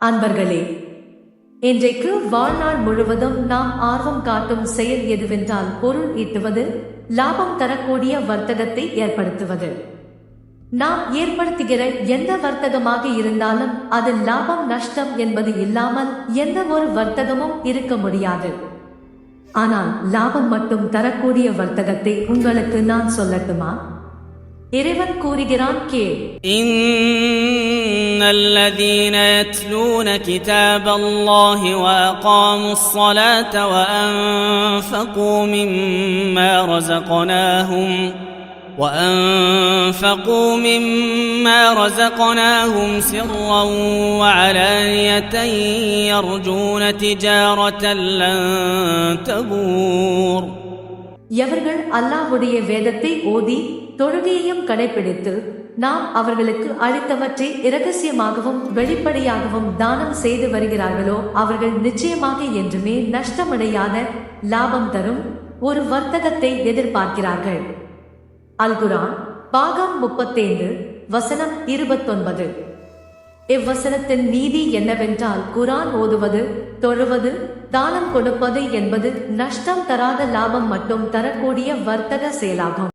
அன்பர்களே இன்றைக்கு வாழ்நாள் முழுவதும் நாம் ஆர்வம் காட்டும் செயல் எதுவென்றால் பொருள் ஈட்டுவது லாபம் தரக்கூடிய வர்த்தகத்தை ஏற்படுத்துவது. நாம் ஏற்படுத்துகிற எந்த வர்த்தகமாக இருந்தாலும் அது லாபம் நஷ்டம் என்பது இல்லாமல் எந்த ஒரு வர்த்தகமும் இருக்க முடியாது. ஆனால் லாபம் மட்டும் தரக்கூடிய வர்த்தகத்தை உங்களுக்கு நான் சொல்லட்டுமா? இறைவன் கூறுகிறான் கே إن الذين يتلون كتاب الله وأقاموا الصلاة وأنفقوا مما رزقناهم وأنفقوا مما رزقناهم سرا وعلانية يرجون تجارة لن تبور எவர்கள் அல்லாஹ்வுடைய வேதத்தை ஓதி தொழுகையையும் கடைபிடித்து நாம் அவர்களுக்கு அளித்தவற்றை இரகசியமாகவும் வெளிப்படையாகவும் தானம் செய்து வருகிறார்களோ அவர்கள் நிச்சயமாக என்றுமே நஷ்டமடையாத லாபம் தரும் ஒரு வர்த்தகத்தை எதிர்பார்க்கிறார்கள். அல்குரான் பாகம் முப்பத்தைந்து வசனம் இருபத்தொன்பது. இவ்வசனத்தின் நீதி என்னவென்றால் குரான் ஓதுவது தொழுவது தானம் கொடுப்பது என்பது நஷ்டம் தராத லாபம் மட்டும் தரக்கூடிய வர்த்தக செயலாகும்.